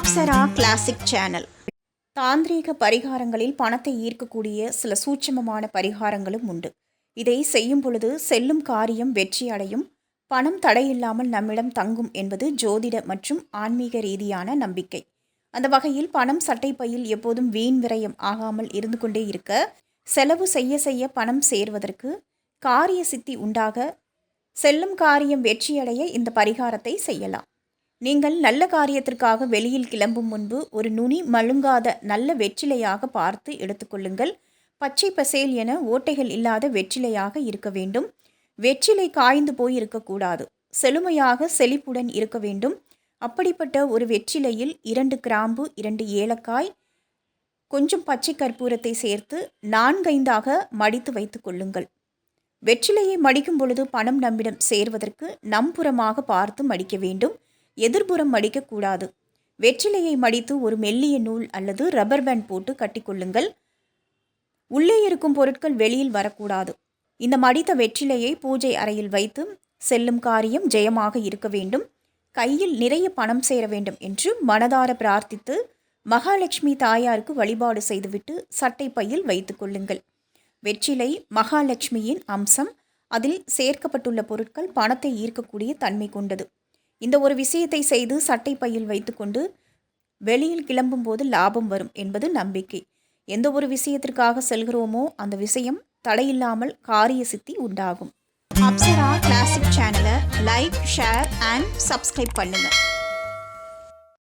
Apsara classic channel தாந்திரீக பரிகாரங்களில் பணத்தை ஈர்க்கக்கூடிய சில சூட்சமமான பரிகாரங்களும் உண்டு. இதை செய்யும் பொழுது செல்லும் காரியம் வெற்றி அடையும். பணம் தடையில்லாமல் நம்மிடம் தங்கும் என்பது ஜோதிட மற்றும் ஆன்மீக ரீதியான நம்பிக்கை. அந்த வகையில் பணம் சட்டைப்பையில் எப்போதும் வீண் விரயம் ஆகாமல் இருந்து கொண்டே இருக்க செலவு செய்ய செய்ய பணம் சேர்வதற்கு காரிய சித்தி உண்டாக செல்லும் காரியம் வெற்றியடைய இந்த பரிகாரத்தை செய்யலாம். நீங்கள் நல்ல காரியத்திற்காக வெளியில் கிளம்பும் முன்பு ஒரு நுனி மழுங்காத நல்ல வெற்றிலையாக பார்த்து எடுத்துக்கொள்ளுங்கள். பச்சை பசேல் என ஓட்டைகள் இல்லாத வெற்றிலையாக இருக்க வேண்டும். வெற்றிலை காய்ந்து போய் இருக்கக்கூடாது. செழுமையாக செழிப்புடன் இருக்க வேண்டும். அப்படிப்பட்ட ஒரு வெற்றிலையில் இரண்டு கிராம்பு இரண்டு ஏலக்காய் கொஞ்சம் பச்சை கற்பூரத்தை சேர்த்து நான்கைந்தாக மடித்து வைத்துக் கொள்ளுங்கள். வெற்றிலையை மடிக்கும் பொழுது பணம் நம்மிடம் சேர்வதற்கு நம்புறமாக பார்த்து மடிக்க வேண்டும். எதிர்புறம் மடிக்கக்கூடாது. வெற்றிலையை மடித்து ஒரு மெல்லிய நூல் அல்லது ரப்பர் பேண்ட் போட்டு கட்டிக்கொள்ளுங்கள். உள்ளே இருக்கும் பொருட்கள் வெளியில் வரக்கூடாது. இந்த மடித்த வெற்றிலையை பூஜை அறையில் வைத்து செல்லும் காரியம் ஜெயமாக இருக்க வேண்டும். கையில் நிறைய பணம் சேர வேண்டும் என்று மனதார பிரார்த்தித்து மகாலட்சுமி தாயாருக்கு வழிபாடு செய்துவிட்டு சட்டை பையில் வைத்து கொள்ளுங்கள். வெற்றிலை மகாலட்சுமியின் அம்சம் அதில் சேர்க்கப்பட்டுள்ள பொருட்கள் பணத்தை ஈர்க்கக்கூடிய தன்மை கொண்டது. இந்த ஒரு விஷயத்தை செய்து சட்டை பையில் வைத்துக்கொண்டு வெளியில் கிளம்பும்போது லாபம் வரும் என்பது நம்பிக்கை. எந்த ஒரு விஷயத்திற்காக செல்கிறோமோ அந்த விஷயம் தடையில்லாமல் காரிய சித்தி உண்டாகும். அப்சரா கிளாசிக் சேனலை லைக் ஷேர் அண்ட் சப்ஸ்கிரைப் பண்ணுங்கள்